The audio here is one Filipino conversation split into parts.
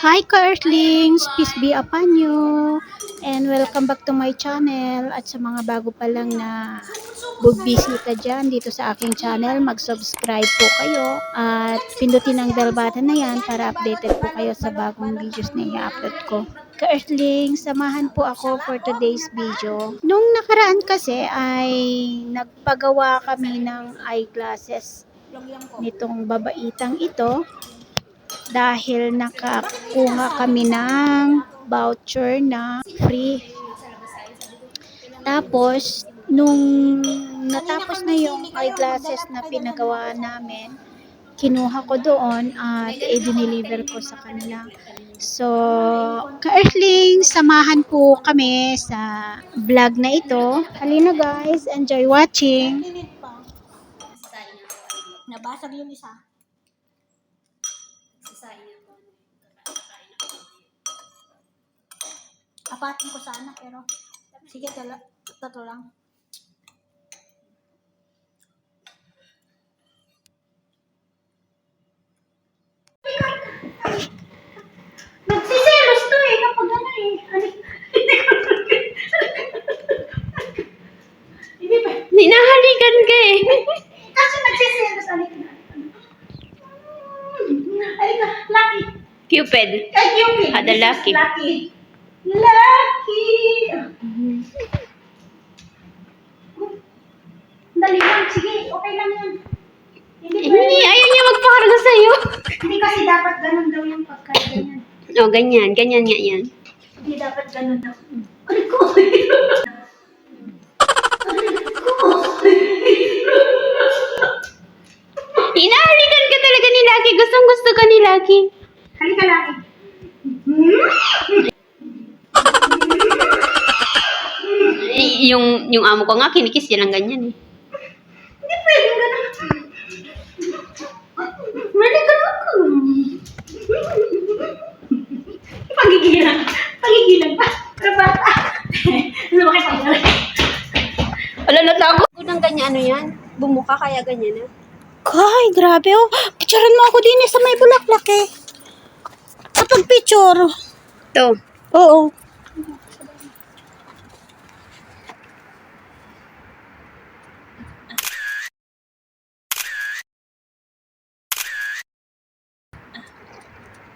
Hi ka-Earthlings! Peace be upon you! And welcome back to my channel. At sa mga bago pa lang na bugbisita dyan dito sa aking channel, mag-subscribe po kayo at pindutin ang bell button na yan para updated po kayo sa bagong videos na i-upload ko. Ka-Earthlings, samahan po ako for today's video. Nung nakaraan kasi ay nagpagawa kami ng eyeglasses nitong babaitang ito dahil nakakuha kami ng voucher na free. Tapos, nung natapos na yung eyeglasses na pinagawa namin, kinuha ko doon at i-deliver ko sa kanila. So, ka-Earthling, samahan po kami sa vlog na ito. Halina guys, enjoy watching. Nabasag yung isa. Apatin ko sana pero sige tala, tatlo lang. Nagsiselos to eh kapag ano eh. Ano- Hindi ba? Ninahalikan ka eh. Kasi nagsiselos. Alik na. Alik na. Lucky. Cupid. Ay, Cupid. Ah, the lucky. Lucky. Lucky. Dali lang. Sige, okay lang yan. Hindi, Hindi, pwede. ayaw niya magpakarga sa'yo. Hindi kasi dapat ganun daw yung pagkaganyan. O, Oh, ganyan. Ganyan nga yan. Hindi dapat ganun daw. Aray ko. Hinahalikan ka talaga ni Lucky. Gustong gusto ka ni Lucky. Halika lang. Eh, yung, yung amo ko nga, kinikis yan ang ganyan eh. Hindi pwedeng ganun. Pwede ganun ko. Pagigilan. Pagigilan pa. Pero bata. Lumaki sa iyo. Wala natakot ko ng ganyan. Ano yan? Bumuka kaya ganyan ah. Kay, grabe oh. Picturean mo ako din eh sa may bulaklak eh. Kapag picture. To. Oo.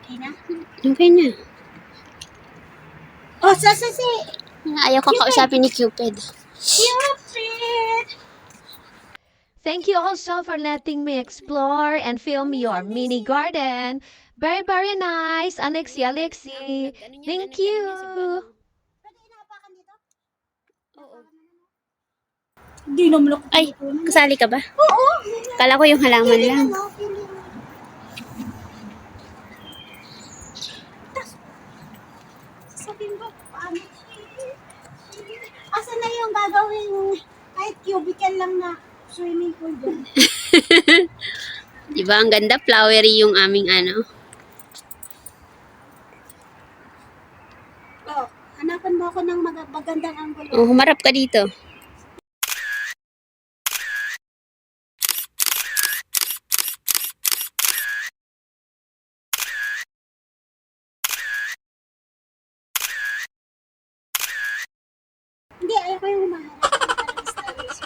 Okay na? Okay na. Oh, sasasi. Ayaw ko kausapin ni Cupid. Cupid. Thank you also for letting me explore and film your mini garden. Very, very nice, Alexi, Alexi. Thank you. Hindi naman ako. Ay, kasali ka ba? Oo. Kala ko yung halaman lang. Sabihin ko, paano? Asa na yung gagawin kahit cubicle lang na swimming pool dyan? Diba, ang ganda, flowery yung aming ano. Oh, hanapan mo ako ng mag- magandang angulo. Oh, humarap ka dito. Hindi, ayaw ko yung humaharap. Parang stylish.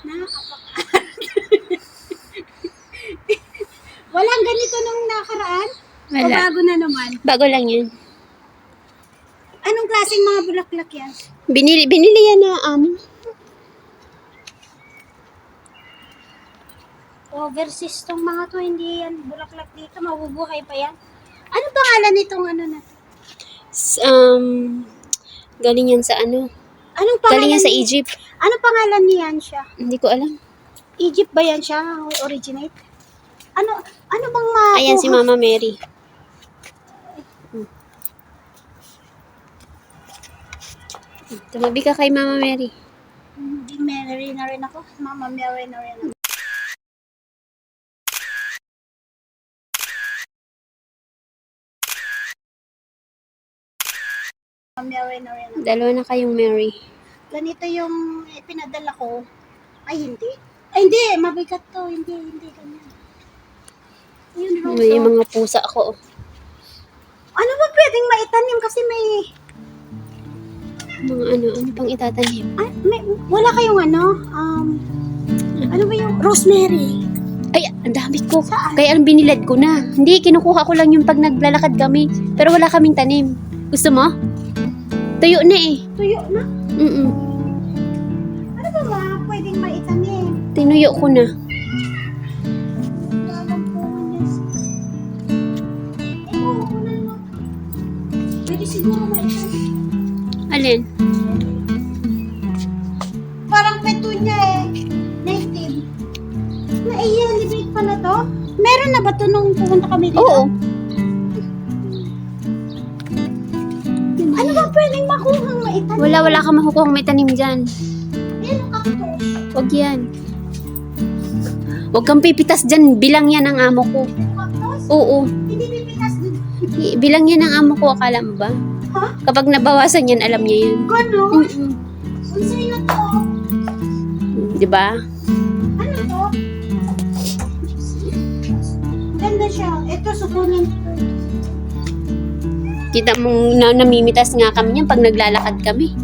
Nakakapak. Walang ganito nung nakaraan? O Wala. bago na naman? Bago lang yan. Anong klaseng mga bulaklak yan? Binili, binili yan na amin. Overseas tong mga to, hindi yan bulaklak dito, mabubuhay pa yan. Ano pangalan nitong ano na to? S- Um, galing yan sa ano? Anong pangalan? Galing yan sa Egypt. Ano pangalan niyan siya? Hindi ko alam. Egypt ba yan siya? Originate? Ano, ano bang ma... Ayan si Mama Mary. Tumabi ka kay Mama Mary. Hindi Mary na rin ako. Mama Mary na rin ako. Mary na rin ako. Dalawa na kayong Mary. Ganito yung pinadala ko. Ay, hindi. Ay, hindi. Mabigat to. Hindi, hindi. Ganyan. Yun. May oh. mga pusa ko. Ano ba pwedeng maitanim kasi may... Mga ano, ano pang itatanim? Ay, may wala kayong ano? Um, ano ba yung... Rosemary. Ay, ang dami ko. Kaya ang binilad ko na. Hindi, kinukuha ko lang yung pag naglalakad kami. Pero wala kaming tanim. Gusto mo? Tuyo na eh. Tuyo na. Mm Ano ba ba pwedeng maitanim? Tinuyo ko na. Eh. Pwede siguro maitanim. Alin? Parang petunya eh. Native. Na-i-elevate pala to? Meron na ba to nung pumunta kami dito? Oo. Wala, wala ka makukuha may tanim dyan. Huwag yan. Huwag kang pipitas dyan. Bilang yan ang amo ko. Oo. Hindi pipitas Bilang yan ang amo ko. Akala mo ba? Kapag nabawasan yan, alam niya yan. Gano? Mm-mm. Na to? Di ba? Ano to? Ganda siya. Ito, sukunin. Kita mong na, namimitas nga kami niyan pag naglalakad kami.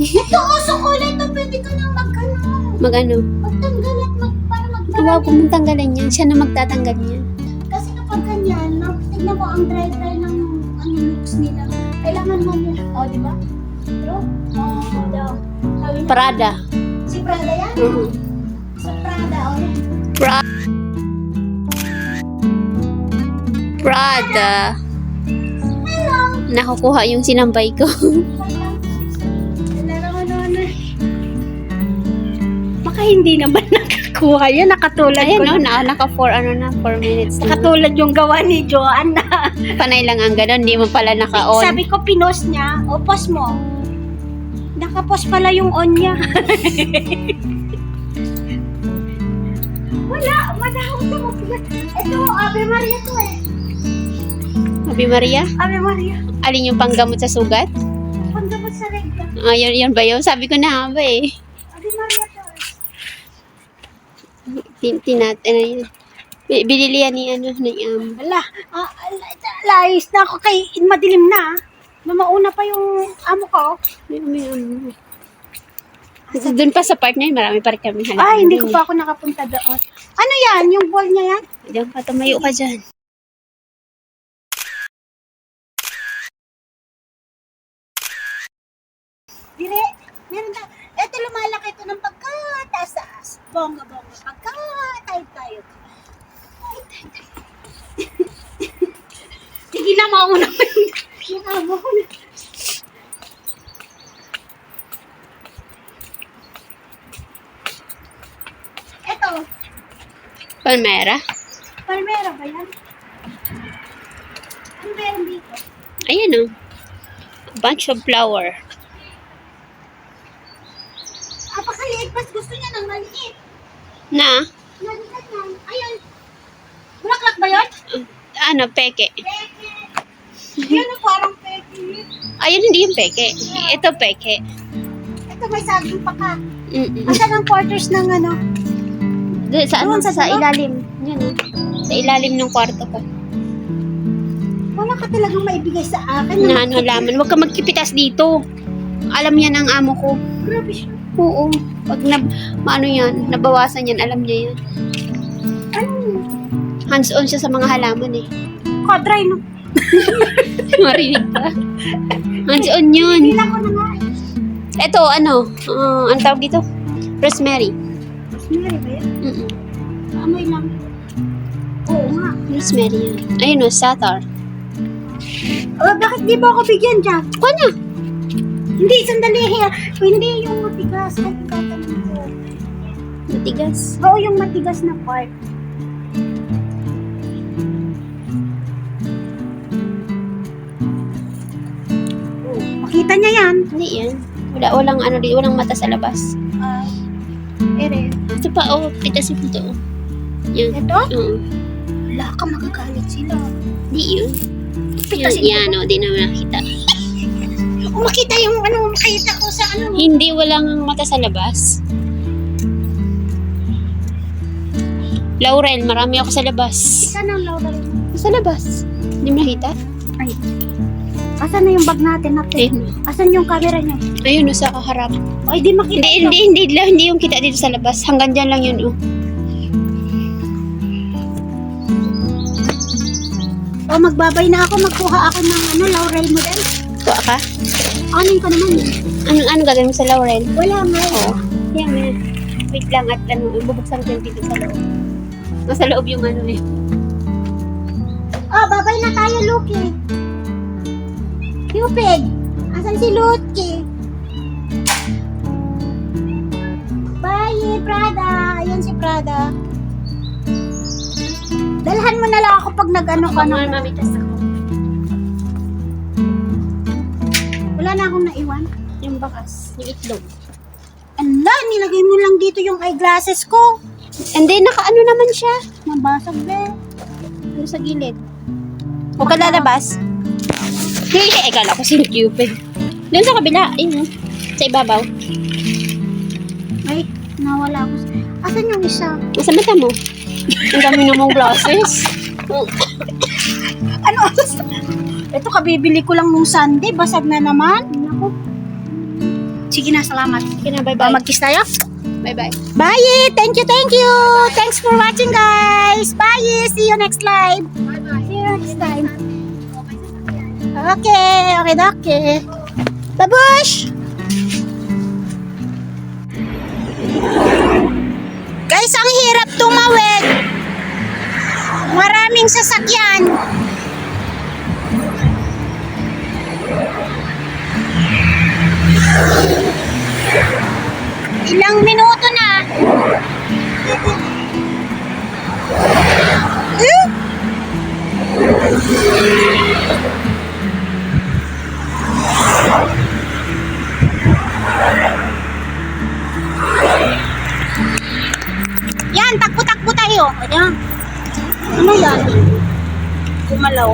Ito, oh, sukunin to. Pwede ka nang magkano. Mag ano? Magtanggal at mag, para magtanggal. Huwag kong tanggalan yan. Siya na magtatanggal niyan. Kasi kapag ganyan, no, tignan mo ang dry-dry ng ano, looks nila. Kailangan mo mo. O, oh, di ba? Oo, oh, daw. Niya, Prada. Si Prada yan? Oo. Sa Prada, o yan. Pra Prada. Hello! Nakukuha yung sinambay ko. Baka hindi naman nakakuha yan. Nakatulad Ayan ko. no, na, naka 4 ano na, 4 minutes na. Nakatulad yung gawa ni Joanna. Panay lang ang ganun, hindi mo pala naka-on. Sabi ko, pinost niya. O, post mo. Nakapost pala yung on niya. Wala. Madahon to. Ito, Ave Maria to eh. Sabi Maria, Ave Maria. Alin yung panggamot sa sugat? Pagdabot sa regla. Ah, yun, yun ba yun? Sabi ko na ba eh. Ave Maria to eh. Tin, tinat, ano yun. Binili yan ni ano, ni um, Ala, ah, layos na ako kay madilim na. ah. Na mauna pa yung amo ko. may, may, um, doon pa sa part na yun, marami pa rin kami halaman. Ay, hindi ko dun pa ako nakapunta doon. Ano yan? Yung ball niya yan? eh. Diyan ka, tumayo ka dyan. Dire, meron na. Ito lumalaki ito ng pagkataas-taas. Bongga-bongga. Pagkatayo tayo. Ay, tayo, tayo. Sige na, mauna ko yung, yung amo ko na. Ito, Palmera? palmera ba yan? Ano meron dito? Ayan o. A bunch of flower. Apakaliit, mas gusto niya ng maliit. Na, Maliit lang. Ayun. Bulaklak ba yun? ano, peke. Peke. Yan ang parang peke. Ayun, hindi yung peke. Ito peke. Ito may saging pa ka. Mm-mm. Asan ang quarters ng ano? Doon, sa, ano, Doon, sa sa, ilalim. Yan o. Sa ilalim ng kwarto ko. Wala ka talagang maibigay sa akin. Na ano, halaman. Huwag ka magkipitas dito. Alam yan ng amo ko. Grabe siya. Oo. Pag na, maano yan, nabawasan yan, alam niya yan. Ano? Hands-on siya sa mga halaman eh. Kadry no. Marinig ka. Hands-on yun. Bilang ko na nga. eh. Ito, ano, uh, ang tawag dito? Rosemary. Rosemary ba yan? Mm-mm. Amoy lang. Oo nga. Rosemary yan. Ayun o, satar. Oh, bakit di ba ako bigyan dyan? Kuha na. Hindi, sandali. Hindi yung matigas. Ay, ko. Matigas. Oo, yung matigas na part. Oh, Makita niya yan. Hindi yan. Wala, walang ano, di, walang mata sa labas. Ah, ere. Ito pa, oh, pitasin mo to. oh. Yan. Ito? Oo. Wala ka magagalit sila. Di yun. Yan, Pitasin yan, oh, di naman nakita. Makita yung ano, makita ko sa ano. Hindi, walang mata sa labas. Laurel, marami ako sa labas. Saan ang Laurel? Sa labas. Hindi mo nakita? Asan na yung bag natin natin? Ayun. Asan yung camera niya? Ayun, oh, sa kaharap. Ay, di makita. Hindi, hindi, hindi, hindi, hindi yung kita dito sa labas. Hanggang dyan lang yun, oh. O, magbabay na ako. Magkuha ako ng ano, Laurel model. Kuha ka? Anin ko naman yun. Anong, ano gagawin mo sa Laurel? Wala nga. Oo. Yan, yan. Wait lang at ano, bubuksan ko yung pinto sa loob. Nasa loob yung ano eh. Oh, babay na tayo, Lucky. Cupid, asan si Lucky? Bye, Prada. Ayan si Prada. Dalhan mo na lang ako pag nag-ano ka Ano na. nga, mamitas ako. Wala na akong naiwan. Yung bakas, yung itlog. Ala, nilagay mo lang dito yung eyeglasses ko. And then, naka-ano naman siya. Nabasag, be. Ano sa gilid. Huwag ka lalabas. Hindi, eh, kala ko si Cupid. Doon sa kabila, ayun. oh. Sa ibabaw. Ay, nawala ako. Asan yung isa? Nasa mata mo. Ang dami na mong glasses. Ano? Ito, kabibili ko lang nung Sunday. Basag na naman. Naku. Sige na, salamat. Sige na, bye-bye. mag-kiss tayo? Bye-bye. Bye! Thank you, thank you! Thanks for watching, guys! Bye! See you next live! See you next time. Okay, okay, okay. Babush! Guys, ang hirap tumawid. Maraming sasakyan. Ilang minuto na. Eh? Tayo. Ayan. Ano yan? Kumalaw.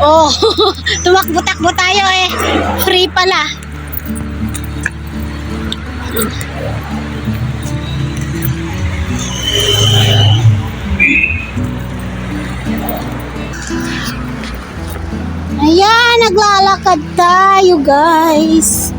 Oh, tumakbo-takbo tayo eh. Free pala. Ayan, naglalakad tayo guys.